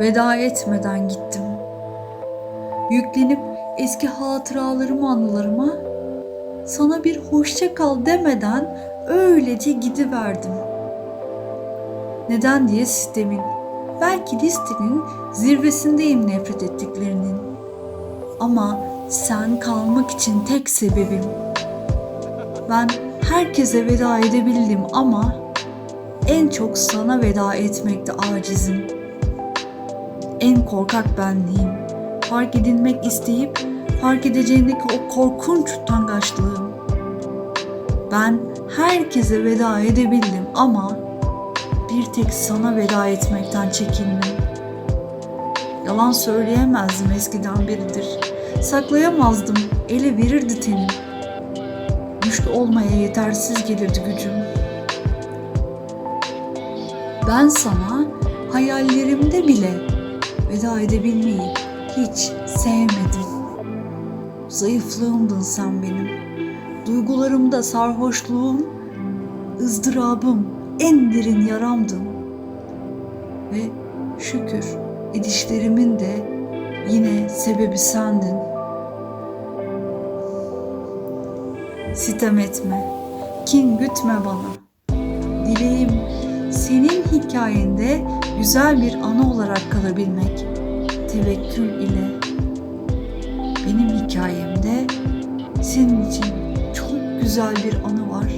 veda etmeden gittim. Yüklenip eski hatıralarımı anılarıma sana bir hoşça kal demeden öylece gidiverdim. Neden diye sistemin, belki listenin zirvesindeyim nefret ettiklerinin. Ama sen kalmak için tek sebebim. Ben herkese veda edebildim ama en çok sana veda etmekte acizim. En korkak benliğim. Fark edilmek isteyip fark edeceğindeki o korkunç utangaçlığım. Ben herkese veda edebildim ama bir tek sana veda etmekten çekindim. Yalan söyleyemezdim eskiden beridir. Saklayamazdım, ele verirdi tenim. Güçlü olmaya yetersiz gelirdi gücüm. Ben sana hayallerimde bile veda edebilmeyi hiç sevmedim. Zayıflığımdın sen benim. Duygularımda sarhoşluğum, ızdırabım, en derin yaramdın. Ve şükür edişlerimin de yine sebebi sendin. Sitem etme, kin gütme bana. Dileğim senin hikayende güzel bir anı olarak kalabilmek. Tevekkül ile benim hikayemde senin için çok güzel bir anı var.